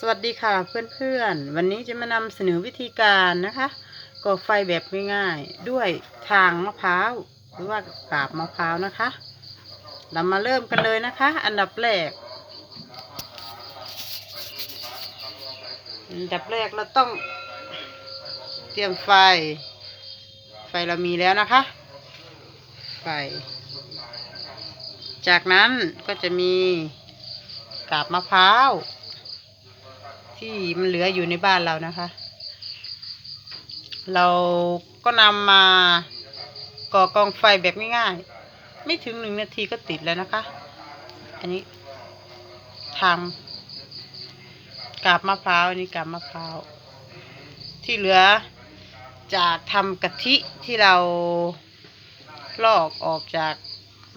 สวัสดีค่ะเพื่อนๆ วันนี้จะมานำเสนอวิธีการนะคะก่อไฟแบบง่ายๆด้วยทางมะพร้าวหรือว่ากาบมะพร้าวนะคะ เรามาเริ่มกันเลยนะคะ อันดับแรก อันดับแรกเราต้องเตรียมไฟ ไฟเรามีแล้วนะคะ ไฟ จากนั้นก็จะมีกาบมะพร้าว ที่มันเหลืออยู่ในบ้านเรานะคะ เราก็นำมาก่อกองไฟแบบง่ายๆ ไม่ถึงหนึ่งนาทีก็ติดแล้วนะคะ อันนี้ทำกาบมะพร้าว อันนี้กาบมะพร้าว ที่เหลือจากทำกะทิที่เราลอกออกจาก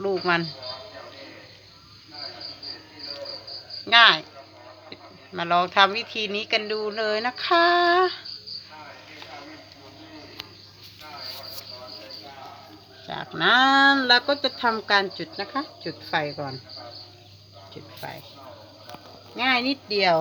ลูกมัน ง่าย มาลองทำวิธีนี้กันดูเลยนะคะ จากนั้นเราก็จะทำการจุดนะคะ จุดไฟก่อน จุดไฟ ง่ายนิดเดียว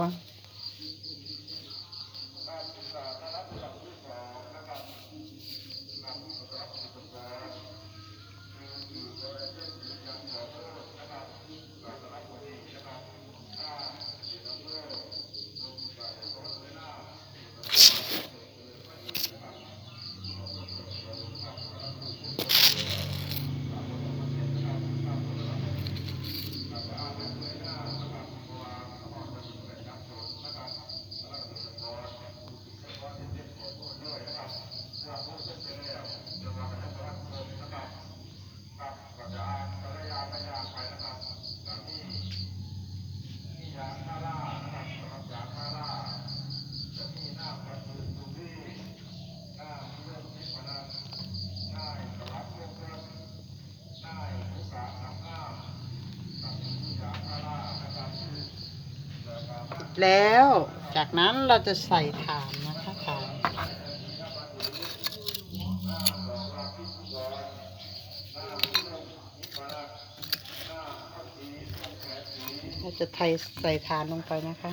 แล้ว จากนั้นเราจะใส่ถ่านนะคะถ่านเราจะไทยใส่ถ่านลงไปนะคะ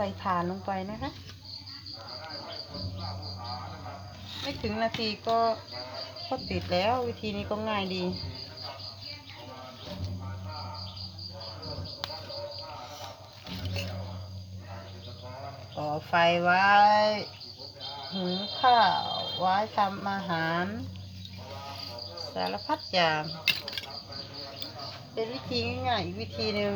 ส่ถ่านลงไปนะคะ ไม่ถึงนาทีก็ก็ติดแล้ววิธีนี้ก็ง่ายดีก่อไฟไว้หุงข้าวไว้ทำอาหาร สารพัดอย่าง เป็นวิธีง่ายๆอีกวิธีหนึ่ง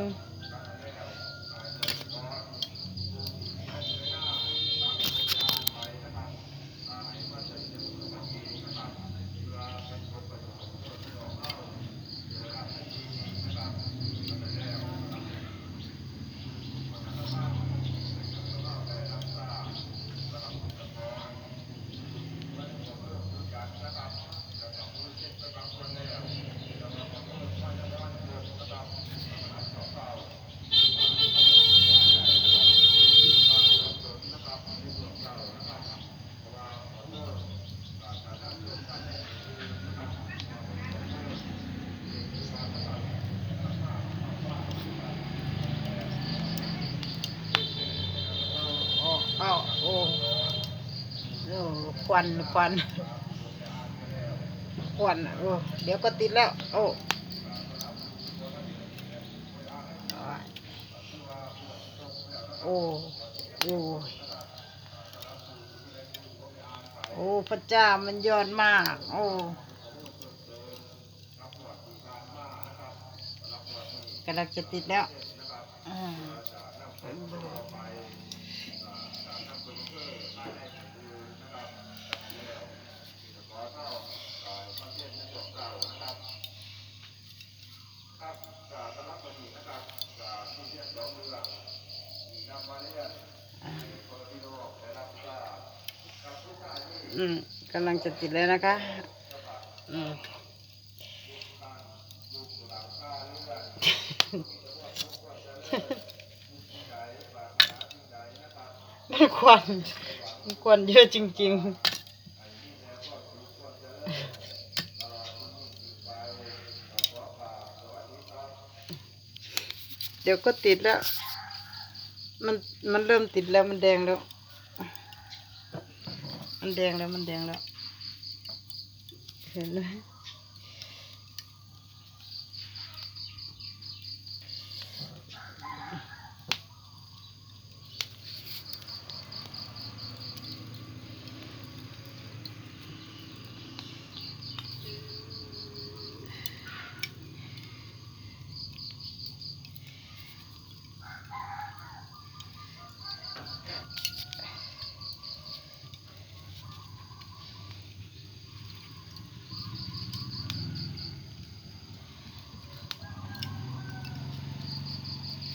โอ้อ้าวโอ้โอ้ค วัน ควัน ควันโอ้เดี๋ยวก็ติดแล้ว โอ้โอ้โอ้โอ้พระเจ้ามันยอดมาก โอ้กำลังจะติดแล้วอ่า อืมกำลังจะติดแล้วนะคะ อืมมันควันมันควันเยอะจริง ๆ เดี๋ยวก็ติดแล้ว มันมันเริ่มติดแล้วมันแดงแล้ว มันแดงแล้วมันแดงแล้ว เห็นไหม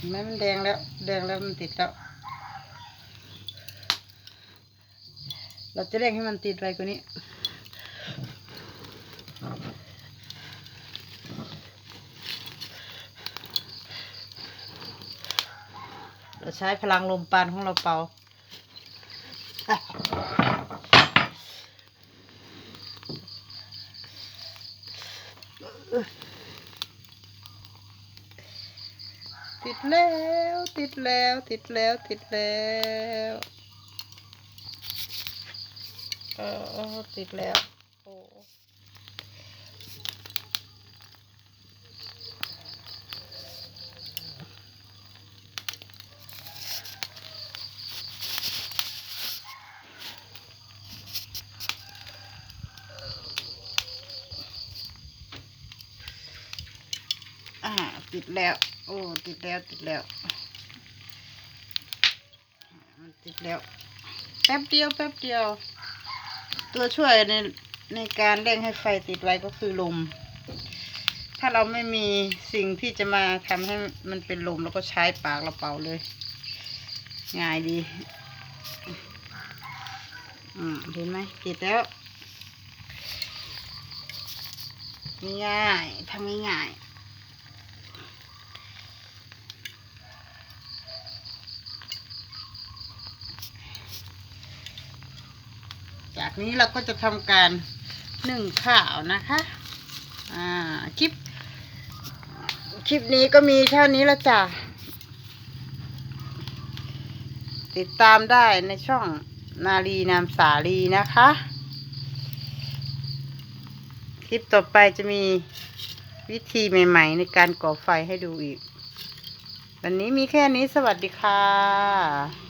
ไหมมันแดงแล้ว แดงแล้วมันติดแล้ว เราจะเร่งให้มันติดไวกว่านี้เราใช้พลังลมปานของเราเป่า ติดแล้ว ติดแล้ว ติดแล้ว ติดแล้วเออติดแล้ว โอ้อ่าติดแล้ว โอ้ติดแล้วติดแล้วมันติดแล้วแป๊บเดียวแป๊บเดียว ตัวช่วยในในการเร่งให้ไฟติดไว้ก็คือลม ถ้าเราไม่มีสิ่งที่จะมาทำให้มันเป็นลมเราก็ใช้ปากเราเป่าเลย ง่ายดีอืมเห็นไหมติดแล้วง่ายๆทำง่ายๆ จากนี้เราก็จะทำการนึ่งข้าวนะคะอ่าคลิป คลิปนี้ก็มีเท่านี้ล้วจ้ะติดตามได้ในช่องนาลีนามสาลีนะคะ คลิปต่อไปจะมีวิธีใหม่ ๆ ในการก่อไฟให้ดูอีก วันนี้มีแค่นี้สวัสดีค่ะ